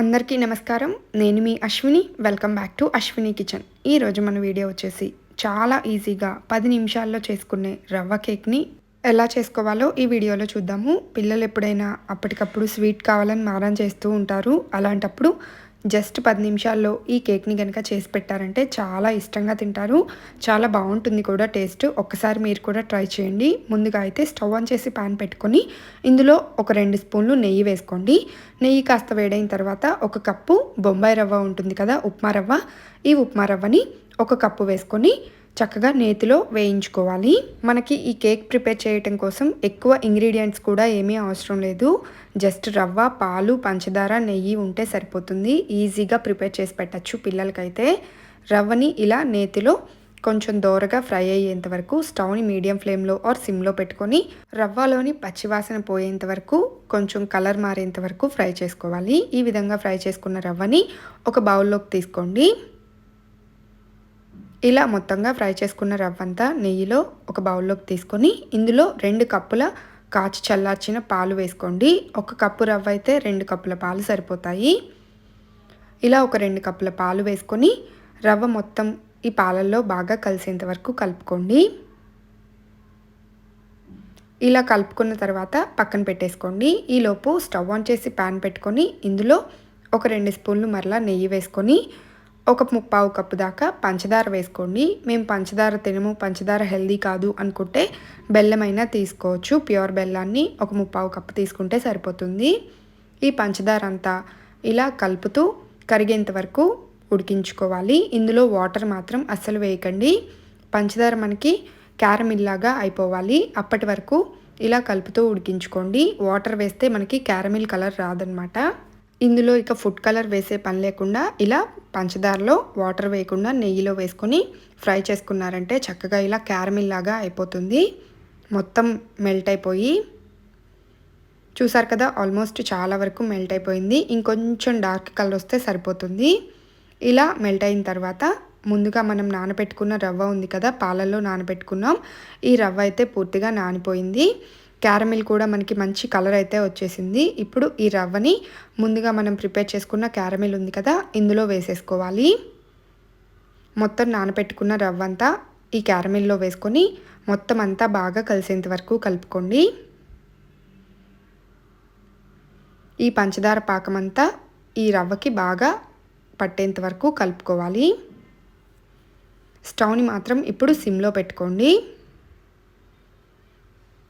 అందరికీ నమస్కారం. నేను మీ Ashwini. Welcome back to Ashwini kitchen ఈరోజు మన వీడియో వచ్చేసి చాలా ఈజీగా పది నిమిషాల్లో చేసుకునే రవ్వ కేక్ని ఎలా చేసుకోవాలో ఈ వీడియోలో చూద్దాము. పిల్లలు ఎప్పుడైనా అప్పటికప్పుడు స్వీట్ కావాలని మారం చేస్తూ ఉంటారు. అలాంటప్పుడు జస్ట్ పది నిమిషాల్లో ఈ కేక్ని కనుక చేసి పెట్టారంటే చాలా ఇష్టంగా తింటారు. చాలా బాగుంటుంది కూడా టేస్ట్. ఒక్కసారి మీరు కూడా ట్రై చేయండి. ముందుగా అయితే స్టవ్ ఆన్ చేసి పాన్ పెట్టుకొని ఇందులో ఒక రెండు స్పూన్లు నెయ్యి వేసుకోండి. నెయ్యి కాస్త వేడైన తర్వాత ఒక కప్పు బొంబాయి రవ్వ ఉంటుంది కదా ఉప్మా రవ్వ. ఈ ఉప్మా రవ్వని ఒక కప్పు వేసుకొని చక్కగా నేతిలో వేయించుకోవాలి. మనకి ఈ కేక్ ప్రిపేర్ చేయటం కోసం ఎక్కువ ఇంగ్రీడియంట్స్ కూడా ఏమీ అవసరం లేదు. జస్ట్ రవ్వ పాలు పంచదార నెయ్యి ఉంటే సరిపోతుంది. ఈజీగా ప్రిపేర్ చేసి పెట్టచ్చు పిల్లలకైతే. రవ్వని ఇలా నేతిలో కొంచెం దోరగా ఫ్రై అయ్యేంత వరకు స్టవ్ని మీడియం ఫ్లేమ్లో ఆర్ సిమ్లో పెట్టుకొని రవ్వలోని పచ్చివాసన పోయేంత వరకు కొంచెం కలర్ మారేంత వరకు ఫ్రై చేసుకోవాలి. ఈ విధంగా ఫ్రై చేసుకున్న రవ్వని ఒక బౌల్లోకి తీసుకోండి. ఇలా మొత్తంగా ఫ్రై చేసుకున్న రవ్వంతా నెయ్యిలో ఒక బౌల్లోకి తీసుకొని ఇందులో రెండు కప్పుల కాచి చల్లార్చిన పాలు వేసుకోండి. ఒక కప్పు రవ్వ అయితే రెండు కప్పుల పాలు సరిపోతాయి. ఇలా ఒక రెండు కప్పుల పాలు వేసుకొని రవ్వ మొత్తం ఈ పాలల్లో బాగా కలిసేంత వరకు కలుపుకోండి. ఇలా కలుపుకున్న తర్వాత పక్కన పెట్టేసుకోండి. ఈలోపు స్టవ్ ఆన్ చేసి ప్యాన్ పెట్టుకొని ఇందులో ఒక రెండు స్పూన్లు మరలా నెయ్యి వేసుకొని ఒక ముప్పావు కప్పు దాకా పంచదార వేసుకోండి. మేము పంచదార తినము పంచదార హెల్దీ కాదు అనుకుంటే బెల్లమైనా తీసుకోవచ్చు. ప్యూర్ బెల్లాన్ని ఒక ముప్పావు కప్పు తీసుకుంటే సరిపోతుంది. ఈ పంచదార అంతా ఇలా కలుపుతూ కరిగేంత వరకు ఉడికించుకోవాలి. ఇందులో వాటర్ మాత్రం అస్సలు వేయకండి. పంచదార మనకి క్యారమిల్ లాగా అయిపోవాలి. అప్పటి వరకు ఇలా కలుపుతూ ఉడికించుకోండి. వాటర్ వేస్తే మనకి క్యారమిల్ కలర్ రాదనమాట. ఇందులో ఇక ఫుడ్ కలర్ వేసే పని లేకుండా ఇలా పంచదారలో వాటర్ వేయకుండా నెయ్యిలో వేసుకొని ఫ్రై చేసుకున్నారంటే చక్కగా ఇలా క్యారమిల్ లాగా అయిపోతుంది. మొత్తం మెల్ట్ అయిపోయి చూసారు కదా ఆల్మోస్ట్ చాలా వరకు మెల్ట్ అయిపోయింది. ఇంకొంచెం డార్క్ కలర్ వస్తే సరిపోతుంది. ఇలా మెల్ట్ అయిన తర్వాత ముందుగా మనం నానబెట్టుకున్న రవ్వ ఉంది కదా పాలల్లో నానబెట్టుకున్నాం. ఈ రవ్వ అయితే పూర్తిగా నానిపోయింది. క్యారమిల్ కూడా మనకి మంచి కలర్ అయితే వచ్చేసింది. ఇప్పుడు ఈ రవ్వని ముందుగా మనం ప్రిపేర్ చేసుకున్న క్యారమిల్ ఉంది కదా ఇందులో వేసేసుకోవాలి. మొత్తం నానబెట్టుకున్న రవ్వ అంతా ఈ క్యారమిల్లో వేసుకొని మొత్తం అంతా బాగా కలిసేంత వరకు కలుపుకోండి. ఈ పంచదార పాకమంతా ఈ రవ్వకి బాగా పట్టేంత వరకు కలుపుకోవాలి. స్టవ్ని మాత్రం ఇప్పుడు సిమ్లో పెట్టుకోండి.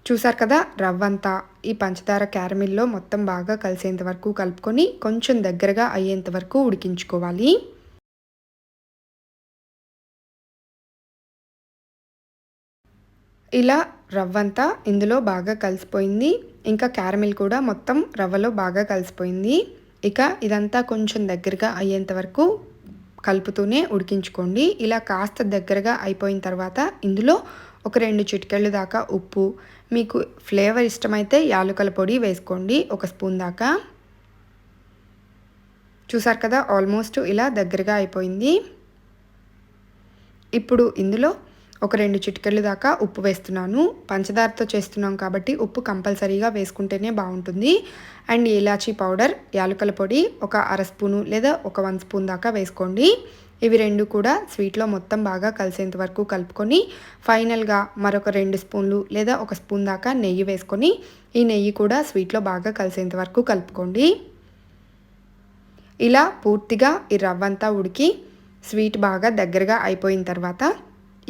చూసారు కదా రవ్వంతా ఈ పంచదార క్యారమిల్లో మొత్తం బాగా కలిసేంత వరకు కలుపుకొని కొంచెం దగ్గరగా అయ్యేంత వరకు ఉడికించుకోవాలి. ఇలా రవ్వంతా ఇందులో బాగా కలిసిపోయింది. ఇంకా క్యారమిల్ కూడా మొత్తం రవ్వలో బాగా కలిసిపోయింది. ఇక ఇదంతా కొంచెం దగ్గరగా అయ్యేంత వరకు కలుపుతూనే ఉడికించుకోండి. ఇలా కాస్త దగ్గరగా అయిపోయిన తర్వాత ఇందులో ఒక రెండు చిటికెళ్ళు దాకా ఉప్పు. మీకు ఫ్లేవర్ ఇష్టమైతే యాలకుల పొడి వేసుకోండి. ఒక స్పూన్ దాకా. చూసారు కదా ఆల్మోస్ట్ ఇలా దగ్గరగా అయిపోయింది. ఇప్పుడు ఇందులో ఒక రెండు చిటికెళ్ళు దాకా ఉప్పు వేస్తున్నాను. పంచదారతో చేస్తున్నాం కాబట్టి ఉప్పు కంపల్సరీగా వేసుకుంటేనే బాగుంటుంది. అండ్ ఇలాచీ పౌడర్ యాలకుల పొడి ఒక అర స్పూను లేదా ఒక వన్ స్పూన్ దాకా వేసుకోండి. ఇవి రెండు కూడా స్వీట్లో మొత్తం బాగా కలిసేంత వరకు కలుపుకొని ఫైనల్గా మరొక రెండు స్పూన్లు లేదా ఒక స్పూన్ దాకా నెయ్యి వేసుకొని ఈ నెయ్యి కూడా స్వీట్లో బాగా కలిసేంత వరకు కలుపుకోండి. ఇలా పూర్తిగా ఈ రవ్వంతా ఉడికి స్వీట్ బాగా దగ్గరగా అయిపోయిన తర్వాత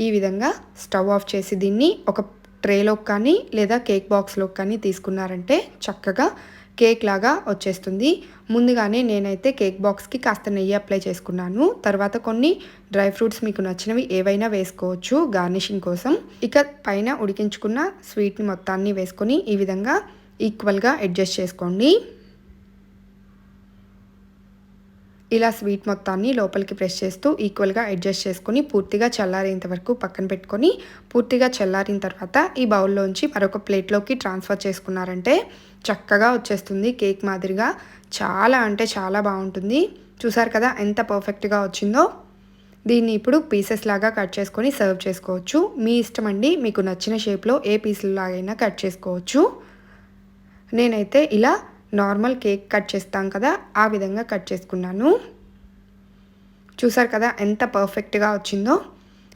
ఈ విధంగా స్టవ్ ఆఫ్ చేసి దీన్ని ఒక ట్రేలోకి కానీ లేదా కేక్ బాక్స్లోకి కానీ తీసుకున్నారంటే చక్కగా కేక్ లాగా వచ్చేస్తుంది. ముందుగానే నేనైతే కేక్ బాక్స్కి కాస్త నెయ్యి అప్లై చేసుకున్నాను. తర్వాత కొన్ని డ్రై ఫ్రూట్స్ మీకు నచ్చినవి ఏవైనా వేసుకోవచ్చు గార్నిషింగ్ కోసం. ఇక పైన ఉడికించుకున్న స్వీట్ని మొత్తాన్ని వేసుకొని ఈ విధంగా ఈక్వల్గా అడ్జస్ట్ చేసుకోండి. ఇలా స్వీట్ మొత్తాన్ని లోపలికి ప్రెస్ చేస్తూ ఈక్వల్గా అడ్జస్ట్ చేసుకొని పూర్తిగా చల్లారేంత వరకు పక్కన పెట్టుకొని పూర్తిగా చల్లారిన తర్వాత ఈ బౌల్లోంచి మరొక ప్లేట్లోకి ట్రాన్స్ఫర్ చేసుకున్నారంటే చక్కగా వచ్చేస్తుంది కేక్ మాదిరిగా. చాలా అంటే చాలా బాగుంటుంది. చూసారు కదా ఎంత పర్ఫెక్ట్గా వచ్చిందో. దీన్ని ఇప్పుడు పీసెస్ లాగా కట్ చేసుకొని సర్వ్ చేసుకోవచ్చు. మీ ఇష్టం అండి మీకు నచ్చిన షేప్లో ఏ పీసులు లాగైనా కట్ చేసుకోవచ్చు. నేనైతే ఇలా నార్మల్ కేక్ కట్ చేస్తాం కదా ఆ విధంగా కట్ చేసుకున్నాను. చూసారు కదా ఎంత పర్ఫెక్ట్గా వచ్చిందో.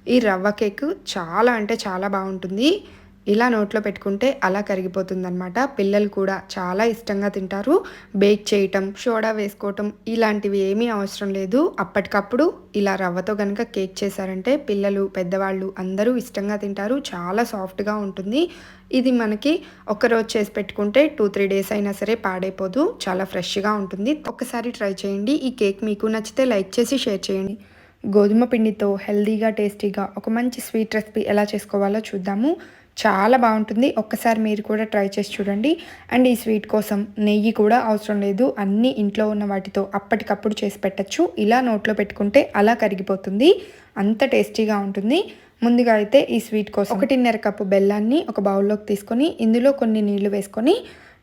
ఈ రవ్వ కేక్ చాలా అంటే చాలా బాగుంటుంది. ఇలా నోట్లో పెట్టుకుంటే అలా కరిగిపోతుందనమాట పిల్లలు కూడా చాలా ఇష్టంగా తింటారు. బేక్ చేయటం సోడా వేసుకోవటం ఇలాంటివి ఏమీ అవసరం లేదు. అప్పటికప్పుడు ఇలా రవ్వతో కనుక కేక్ చేశారంటే పిల్లలు పెద్దవాళ్ళు అందరూ ఇష్టంగా తింటారు. చాలా సాఫ్ట్గా ఉంటుంది. ఇది మనకి ఒకరోజు చేసి పెట్టుకుంటే టూ త్రీ డేస్ అయినా సరే పాడైపోదు. చాలా ఫ్రెష్గా ఉంటుంది. ఒక్కసారి ట్రై చేయండి. ఈ కేక్ మీకు నచ్చితే లైక్ చేసి షేర్ చేయండి. గోధుమ పిండితో హెల్దీగా టేస్టీగా ఒక మంచి స్వీట్ రెసిపీ ఎలా చేసుకోవాలో చూద్దాము. చాలా బాగుంటుంది. ఒక్కసారి మీరు కూడా ట్రై చేసి చూడండి. అండ్ ఈ స్వీట్ కోసం నెయ్యి కూడా అవసరం లేదు. అన్నీ ఇంట్లో ఉన్న వాటితో అప్పటికప్పుడు చేసి పెట్టచ్చు. ఇలా నోట్లో పెట్టుకుంటే అలా కరిగిపోతుంది. అంత టేస్టీగా ఉంటుంది. ముందుగా అయితే ఈ స్వీట్ కోసం ఒకటిన్నర కప్పు బెల్లాన్ని ఒక బౌల్లోకి తీసుకొని ఇందులో కొన్ని నీళ్ళు వేసుకొని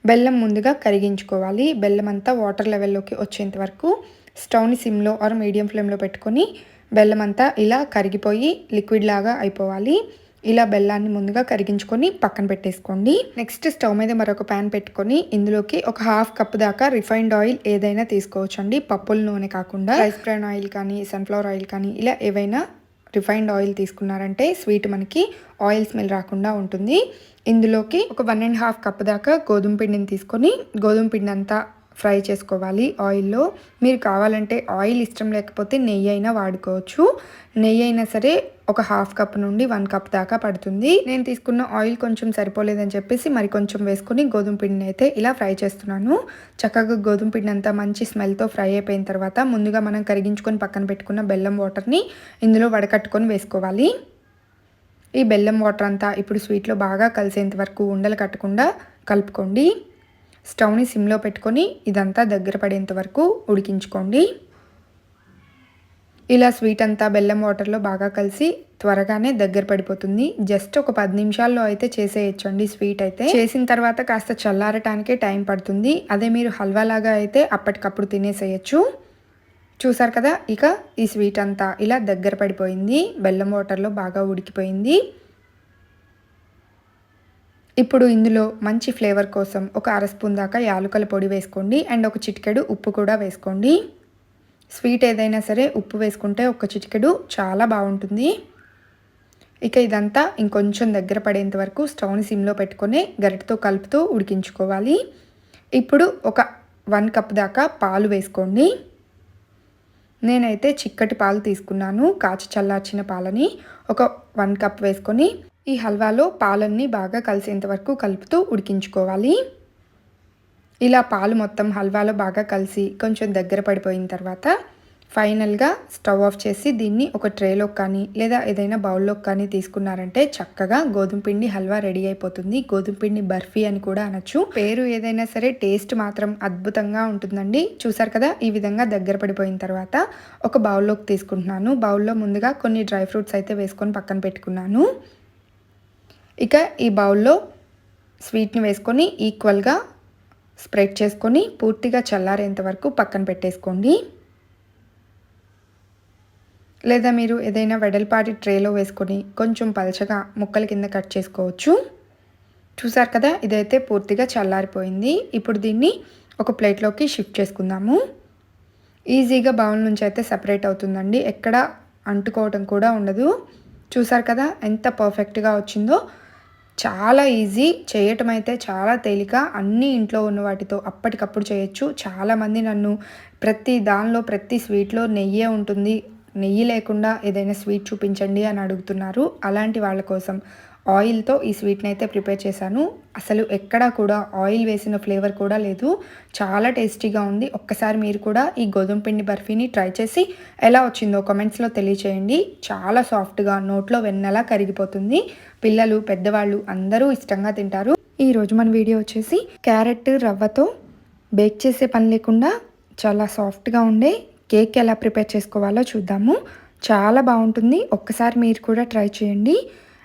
బెల్లం ముందుగా కరిగించుకోవాలి. బెల్లం అంతా వాటర్ లెవెల్లోకి వచ్చేంత వరకు స్టవ్ని సిమ్లో ఆర్ మీడియం ఫ్లేమ్లో పెట్టుకొని బెల్లం అంతా ఇలా కరిగిపోయి లిక్విడ్ లాగా అయిపోవాలి. ఇలా బెల్లాన్ని ముందుగా కరిగించుకొని పక్కన పెట్టేసుకోండి. నెక్స్ట్ స్టవ్ మీద మరొక ప్యాన్ పెట్టుకొని ఇందులోకి ఒక హాఫ్ కప్ దాకా రిఫైన్డ్ ఆయిల్ ఏదైనా తీసుకోవచ్చండి. పప్పుల నూనె కాకుండా రైస్ బ్రాన్ ఆయిల్ కానీ సన్ఫ్లవర్ ఆయిల్ కానీ ఇలా ఏవైనా రిఫైన్డ్ ఆయిల్ తీసుకున్నారంటే స్వీట్ మనకి ఆయిల్ స్మెల్ రాకుండా ఉంటుంది. ఇందులోకి ఒక వన్ అండ్ హాఫ్ కప్ దాకా గోధుమ పిండిని తీసుకొని గోధుమ పిండి అంతా ఫ్రై చేసుకోవాలి. ఆయిల్లో మీరు కావాలంటే ఆయిల్ ఇష్టం లేకపోతే నెయ్యి అయినా వాడుకోవచ్చు. నెయ్యి అయినా సరే ఒక హాఫ్ కప్ నుండి వన్ కప్ దాకా పడుతుంది. నేను తీసుకున్న ఆయిల్ కొంచెం సరిపోలేదని చెప్పేసి మరి కొంచెం వేసుకొని గోధుమ పిండిని అయితే ఇలా ఫ్రై చేస్తున్నాను. చక్కగా గోధుమ పిండి అంతా మంచి స్మెల్తో ఫ్రై అయిపోయిన తర్వాత ముందుగా మనం కరిగించుకొని పక్కన పెట్టుకున్న బెల్లం వాటర్ని ఇందులో వడకట్టుకొని వేసుకోవాలి. ఈ బెల్లం వాటర్ అంతా ఇప్పుడు స్వీట్లో బాగా కలిసేంత వరకు ఉండలు కట్టకుండా కలుపుకోండి. స్టవ్ని సిమ్లో పెట్టుకొని ఇదంతా దగ్గర పడేంత వరకు ఉడికించుకోండి. ఇలా స్వీట్ అంతా బెల్లం వాటర్లో బాగా కలిసి త్వరగానే దగ్గర పడిపోతుంది. జస్ట్ ఒక పది నిమిషాల్లో అయితే చేసేయచ్చండి స్వీట్ అయితే. చేసిన తర్వాత కాస్త చల్లారటానికే టైం పడుతుంది. అదే మీరు హల్వా లాగా అయితే అప్పటికప్పుడు తినేసేయచ్చు. చూసారు కదా? ఇక ఈ స్వీట్ అంతా ఇలా దగ్గర పడిపోయింది. బెల్లం వాటర్లో బాగా ఉడికిపోయింది. ఇప్పుడు ఇందులో మంచి ఫ్లేవర్ కోసం ఒక అర స్పూన్ దాకా యాలకుల పొడి వేసుకోండి అండ్ ఒక చిటికెడు ఉప్పు కూడా వేసుకోండి. స్వీట్ ఏదైనా సరే ఉప్పు వేసుకుంటే ఒక చిటికెడు చాలా బాగుంటుంది. ఇక ఇదంతా ఇంకొంచెం దగ్గర పడేంత వరకు స్టవ్ని సిమ్లో పెట్టుకొని గరిటతో కలుపుతూ ఉడికించుకోవాలి. ఇప్పుడు ఒక వన్ కప్ దాకా పాలు వేసుకోండి. నేనైతే చిక్కటి పాలు తీసుకున్నాను కాచి చల్లార్చిన పాలని. ఒక వన్ కప్ వేసుకొని ఈ హల్వాలో పాలన్నీ బాగా కలిసేంత వరకు కలుపుతూ ఉడికించుకోవాలి. ఇలా పాలు మొత్తం హల్వాలో బాగా కలిసి కొంచెం దగ్గర పడిపోయిన తర్వాత ఫైనల్గా స్టవ్ ఆఫ్ చేసి దీన్ని ఒక ట్రేలోకి కానీ లేదా ఏదైనా బౌల్లోకి కానీ తీసుకున్నారంటే చక్కగా గోధుమ పిండి హల్వా రెడీ అయిపోతుంది. గోధుమ పిండి బర్ఫీ అని కూడా అనొచ్చు. పేరు ఏదైనా సరే టేస్ట్ మాత్రం అద్భుతంగా ఉంటుందండి. చూసారు కదా ఈ విధంగా దగ్గర పడిపోయిన తర్వాత ఒక బౌల్లోకి తీసుకుంటున్నాను. బౌల్లో ముందుగా కొన్ని డ్రై ఫ్రూట్స్ అయితే వేసుకొని పక్కన పెట్టుకున్నాను. ఇక ఈ బౌల్లో స్వీట్ని వేసుకొని ఈక్వల్గా స్ప్రెడ్ చేసుకొని పూర్తిగా చల్లారేంత వరకు పక్కన పెట్టేసుకోండి. లేదా మీరు ఏదైనా వెడల్పాటి ట్రేలో వేసుకొని కొంచెం పలచగా ముక్కల కింద కట్ చేసుకోవచ్చు. చూసారు కదా ఇదైతే పూర్తిగా చల్లారిపోయింది. ఇప్పుడు దీన్ని ఒక ప్లేట్లోకి షిఫ్ట్ చేసుకుందాము. ఈజీగా బౌల్ నుంచి అయితే సపరేట్ అవుతుందండి. ఎక్కడ అంటుకోవటం కూడా ఉండదు. చూసారు కదా ఎంత పర్ఫెక్ట్గా వచ్చిందో. చాలా ఈజీ చేయటం అయితే చాలా తేలిక. అన్ని ఇంట్లో ఉన్న వాటితో అప్పటికప్పుడు చేయొచ్చు. చాలామంది నన్ను ప్రతి దానిలో ప్రతి స్వీట్లో నెయ్యే ఉంటుంది. నెయ్యి లేకుండా ఏదైనా స్వీట్ చూపించండి అని అడుగుతున్నారు. అలాంటి వాళ్ళ కోసం ఆయిల్తో ఈ స్వీట్ని అయితే ప్రిపేర్ చేశాను. అసలు ఎక్కడా కూడా ఆయిల్ వేసిన ఫ్లేవర్ కూడా లేదు. చాలా టేస్టీగా ఉంది. ఒక్కసారి మీరు కూడా ఈ గోధుమ పిండి బర్ఫీని ట్రై చేసి ఎలా వచ్చిందో కామెంట్స్లో తెలియచేయండి. చాలా సాఫ్ట్గా నోట్లో వెన్నెలా కరిగిపోతుంది. పిల్లలు పెద్దవాళ్ళు అందరూ ఇష్టంగా తింటారు. ఈరోజు మన వీడియో వచ్చేసి క్యారెట్ రవ్వతో బేక్ చేసే పని లేకుండా చాలా సాఫ్ట్గా ఉండే కేక్ ఎలా ప్రిపేర్ చేసుకోవాలో చూద్దాము. చాలా బాగుంటుంది. ఒక్కసారి మీరు కూడా ట్రై చేయండి.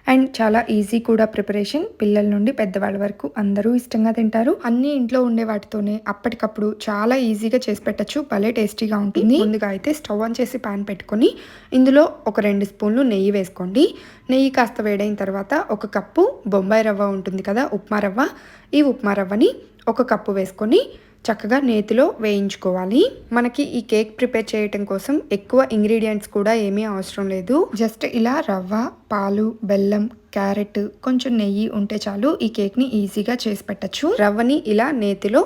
అండ్ చాలా ఈజీ కూడా ప్రిపరేషన్. పిల్లల నుండి పెద్దవాళ్ళ వరకు అందరూ ఇష్టంగా తింటారు. అన్ని ఇంట్లో ఉండే వాటితోనే అప్పటికప్పుడు చాలా ఈజీగా చేసి పెట్టచ్చు. భలే టేస్టీగా ఉంటుంది. ముందుగా అయితే స్టవ్ ఆన్ చేసి పాన్ పెట్టుకొని ఇందులో ఒక రెండు స్పూన్లు నెయ్యి వేసుకోండి. నెయ్యి కాస్త వేడైన తర్వాత ఒక కప్పు బొంబాయి రవ్వ ఉంటుంది కదా ఉప్మా రవ్వ. ఈ ఉప్మా రవ్వని ఒక కప్పు వేసుకొని చక్కగా నేతిలో వేయించుకోవాలి. మనకి ఈ కేక్ ప్రిపేర్ చేయటం కోసం ఎక్కువ ఇంగ్రీడియంట్స్ కూడా ఏమీ అవసరం లేదు. జస్ట్ ఇలా రవ్వ పాలు బెల్లం క్యారెట్ కొంచెం నెయ్యి ఉంటే చాలు ఈ కేక్ని ఈజీగా చేసి పెట్టచ్చు. రవ్వని ఇలా నేతిలో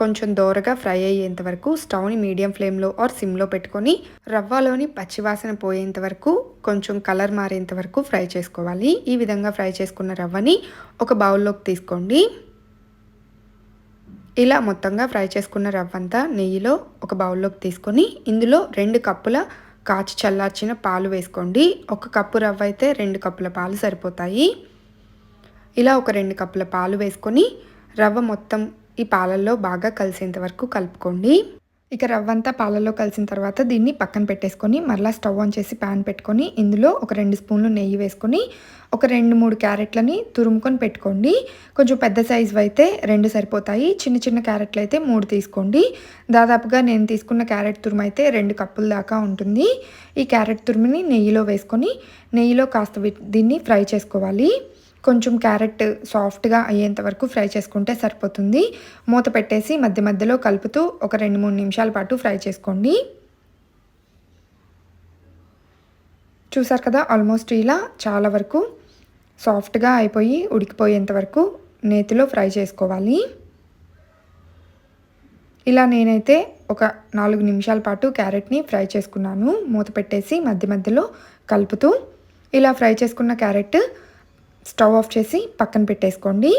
కొంచెం దోరగా ఫ్రై అయ్యేంత వరకు స్టవ్ని మీడియం ఫ్లేమ్లో ఆర్ సిమ్లో పెట్టుకొని రవ్వలోని పచ్చివాసన పోయేంత వరకు కొంచెం కలర్ మారేంత వరకు ఫ్రై చేసుకోవాలి. ఈ విధంగా ఫ్రై చేసుకున్న రవ్వని ఒక బౌల్లోకి తీసుకోండి. ఇలా మొత్తంగా ఫ్రై చేసుకున్న రవ్వంతా నెయ్యిలో ఒక బౌల్లోకి తీసుకొని ఇందులో రెండు కప్పుల కాచి చల్లార్చిన పాలు వేసుకోండి. ఒక కప్పు రవ్వ అయితే రెండు కప్పుల పాలు సరిపోతాయి. ఇలా ఒక రెండు కప్పుల పాలు వేసుకొని రవ్వ మొత్తం ఈ పాలల్లో బాగా కలిసేంత వరకు కలుపుకోండి. ఇక రవ్వంతా పాలలో కలిసిన తర్వాత దీన్ని పక్కన పెట్టేసుకొని మరలా స్టవ్ ఆన్ చేసి ప్యాన్ పెట్టుకొని ఇందులో ఒక రెండు స్పూన్లు నెయ్యి వేసుకొని ఒక రెండు మూడు క్యారెట్లని తురుముకొని పెట్టుకోండి. కొంచెం పెద్ద సైజు అయితే రెండు సరిపోతాయి. చిన్న చిన్న క్యారెట్లు అయితే మూడు తీసుకోండి. దాదాపుగా నేను తీసుకున్న క్యారెట్ తురుము అయితే రెండు కప్పుల దాకా ఉంటుంది. ఈ క్యారెట్ తురుముని నెయ్యిలో వేసుకొని నెయ్యిలో కాస్త దీన్ని ఫ్రై చేసుకోవాలి. కొంచెం క్యారెట్ సాఫ్ట్గా అయ్యేంత వరకు ఫ్రై చేసుకుంటే సరిపోతుంది. మూత పెట్టేసి మధ్య మధ్యలో కలుపుతూ ఒక రెండు మూడు నిమిషాల పాటు ఫ్రై చేసుకోండి. చూసారు కదా ఆల్మోస్ట్ ఇలా చాలా వరకు సాఫ్ట్గా అయిపోయి ఉడికిపోయేంత వరకు నేతిలో ఫ్రై చేసుకోవాలి. ఇలా నేనైతే ఒక నాలుగు నిమిషాల పాటు క్యారెట్ని ఫ్రై చేసుకున్నాను. మూత పెట్టేసి మధ్య మధ్యలో కలుపుతూ ఇలా ఫ్రై చేసుకున్న క్యారెట్ స్టవ్ ఆఫ్ చేసి పక్కన పెట్టేసుకోండి.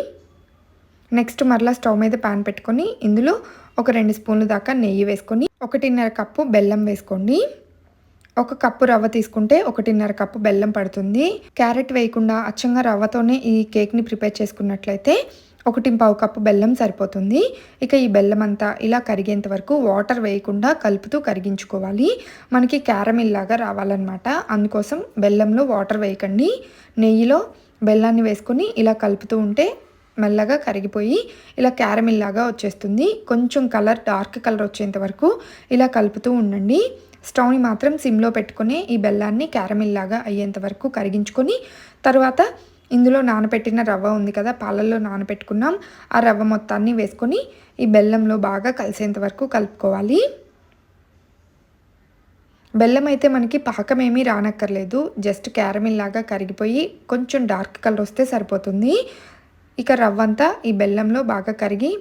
నెక్స్ట్ మరలా స్టవ్ మీద పాన్ పెట్టుకొని ఇందులో ఒక రెండు స్పూన్లు దాకా నెయ్యి వేసుకొని ఒకటిన్నర కప్పు బెల్లం వేసుకోండి. ఒక కప్పు రవ్వ తీసుకుంటే ఒకటిన్నర కప్పు బెల్లం పడుతుంది. క్యారెట్ వేయకుండా అచ్చంగా రవ్వతోనే ఈ కేక్ని ప్రిపేర్ చేసుకున్నట్లయితే ఒకటి పావు కప్పు బెల్లం సరిపోతుంది. ఇక ఈ బెల్లం అంతా ఇలా కరిగేంత వరకు వాటర్ వేయకుండా కలుపుతూ కరిగించుకోవాలి. మనకి క్యారమిల్ లాగా రావాలన్నమాట. అందుకోసం బెల్లంలో వాటర్ వేయకండి. నెయ్యిలో బెల్లాన్ని వేసుకొని ఇలా కలుపుతూ ఉంటే మెల్లగా కరిగిపోయి ఇలా క్యారమిల్ లాగా వచ్చేస్తుంది. కొంచెం కలర్ డార్క్ కలర్ వచ్చేంత వరకు ఇలా కలుపుతూ ఉండండి. స్టవ్ని మాత్రం సిమ్లో పెట్టుకొని ఈ బెల్లాన్ని క్యారమిల్ లాగా అయ్యేంత వరకు కరిగించుకొని తర్వాత ఇందులో నానబెట్టిన రవ్వ ఉంది కదా పాలల్లో నానబెట్టుకున్నాం ఆ రవ్వ మొత్తాన్ని వేసుకొని ఈ బెల్లంలో బాగా కలిసేంత వరకు కలుపుకోవాలి. బెల్లం అయితే మనకి పాకం ఏమీ రానక్కర్లేదు. జస్ట్ క్యారమిల్ లాగా కరిగిపోయి కొంచెం డార్క్ కలర్ వస్తే సరిపోతుంది. ఇక రవ్వంతా ఈ బెల్లంలో బాగా కరిగి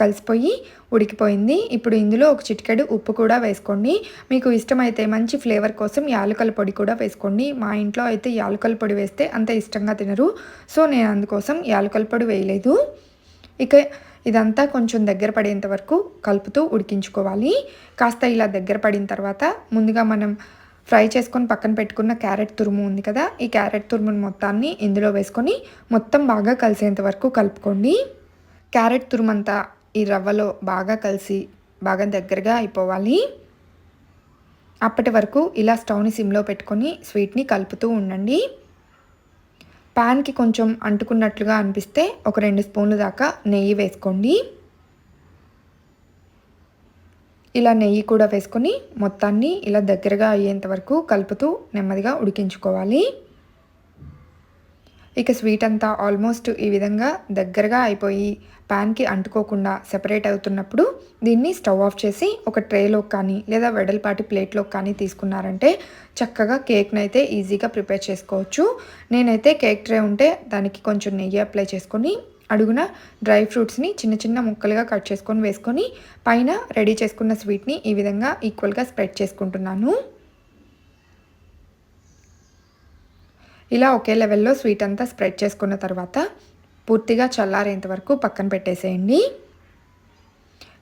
కలిసిపోయి ఉడికిపోయింది. ఇప్పుడు ఇందులో ఒక చిటికెడు ఉప్పు కూడా వేసుకోండి. మీకు ఇష్టమైతే మంచి ఫ్లేవర్ కోసం యాలకల పొడి కూడా వేసుకోండి. మా ఇంట్లో అయితే యాలకల పొడి వేస్తే అంత ఇష్టంగా తినరు. సో నేను అందుకోసం యాలకల పొడి వేయలేదు. ఇక ఇదంతా కొంచెం దగ్గర పడేంత వరకు కలుపుతూ ఉడికించుకోవాలి. కాస్త ఇలా దగ్గర పడిన తర్వాత ముందుగా మనం ఫ్రై చేసుకొని పక్కన పెట్టుకున్న క్యారెట్ తురుము ఉంది కదా ఈ క్యారెట్ తురుమును మొత్తాన్ని ఇందులో వేసుకొని మొత్తం బాగా కలిసేంత వరకు కలుపుకోండి. క్యారెట్ తురుమంతా ఈ రవ్వలో బాగా కలిసి బాగా దగ్గరగా అయిపోవాలి. అప్పటి వరకు ఇలా స్టవ్ని సిమ్లో పెట్టుకొని స్వీట్ని కలుపుతూ ఉండండి. ప్యాన్కి కొంచెం అంటుకున్నట్లుగా అనిపిస్తే ఒక రెండు స్పూన్లు దాకా నెయ్యి వేసుకోండి. ఇలా నెయ్యి కూడా వేసుకొని మొత్తాన్ని ఇలా దగ్గరగా అయ్యేంత వరకు కలుపుతూ నెమ్మదిగా ఉడికించుకోవాలి. ఇక స్వీట్ అంతా ఆల్మోస్ట్ ఈ విధంగా దగ్గరగా అయిపోయి ప్యాన్కి అంటుకోకుండా సెపరేట్ అవుతున్నప్పుడు దీన్ని స్టవ్ ఆఫ్ చేసి ఒక ట్రేలో కానీ లేదా వెడల్పాటి ప్లేట్లో కానీ తీసుకున్నారంటే చక్కగా కేక్ని అయితే ఈజీగా ప్రిపేర్ చేసుకోవచ్చు. నేనైతే కేక్ ట్రే ఉంటే దానికి కొంచెం నెయ్యి అప్లై చేసుకొని అడుగున డ్రై ఫ్రూట్స్ని చిన్న చిన్న ముక్కలుగా కట్ చేసుకొని వేసుకొని పైన రెడీ చేసుకున్న స్వీట్ని ఈ విధంగా ఈక్వల్గా స్ప్రెడ్ చేసుకుంటున్నాను. ఇలా ఒకే లెవెల్లో స్వీట్ అంతా స్ప్రెడ్ చేసుకున్న తర్వాత పూర్తిగా చల్లారేంత వరకు పక్కన పెట్టేసేయండి.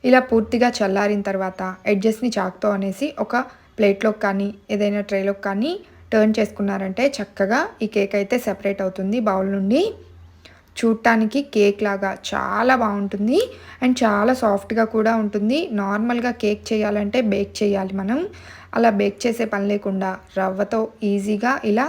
ఇలా పూర్తిగా చల్లారిన తర్వాత ఎడ్జెస్ని చాక్తో అనేసి ఒక ప్లేట్లోకి కానీ ఏదైనా ట్రేలోకి కానీ టర్న్ చేసుకున్నారంటే చక్కగా ఈ కేక్ అయితే సెపరేట్ అవుతుంది బౌల్ నుండి. చూడటానికి కేక్ లాగా చాలా బాగుంటుంది. అండ్ చాలా సాఫ్ట్గా కూడా ఉంటుంది. నార్మల్గా కేక్ చేయాలంటే బేక్ చేయాలి మనం. అలా బేక్ చేసే పని లేకుండా రవ్వతో ఈజీగా ఇలా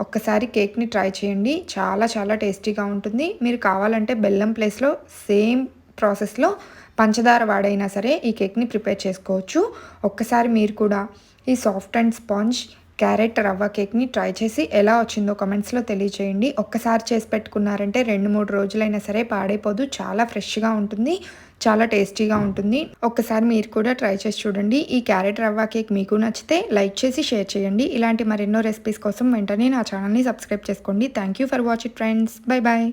ఒక్కసారి కేక్ని ట్రై చేయండి. చాలా చాలా టేస్టీగా ఉంటుంది. మీరు కావాలంటే బెల్లం ప్లేస్లో సేమ్ ప్రాసెస్లో పంచదార వాడైనా సరే ఈ కేక్ని ప్రిపేర్ చేసుకోవచ్చు. ఒక్కసారి మీరు కూడా ఈ సాఫ్ట్ అండ్ స్పాంజ్ క్యారెట్ రవ్వ కేక్ని ట్రై చేసి ఎలా వచ్చిందో కమెంట్స్లో తెలియచేయండి. ఒక్కసారి చేసి పెట్టుకున్నారంటే రెండు మూడు రోజులైనా సరే పాడైపోదు. చాలా ఫ్రెష్గా ఉంటుంది చాలా టేస్టీగా ఉంటుంది. ఒక్కసారి మీరు కూడా ట్రై చేసి చూడండి. ఈ క్యారెట్ రవ్వ కేక్ మీకు నచ్చితే లైక్ చేసి షేర్ చేయండి. ఇలాంటి మరెన్నో రెసిపీస్ కోసం వెంటనే నా ఛానల్ని సబ్స్క్రైబ్ చేసుకోండి. Thank you for watching friends. Bye bye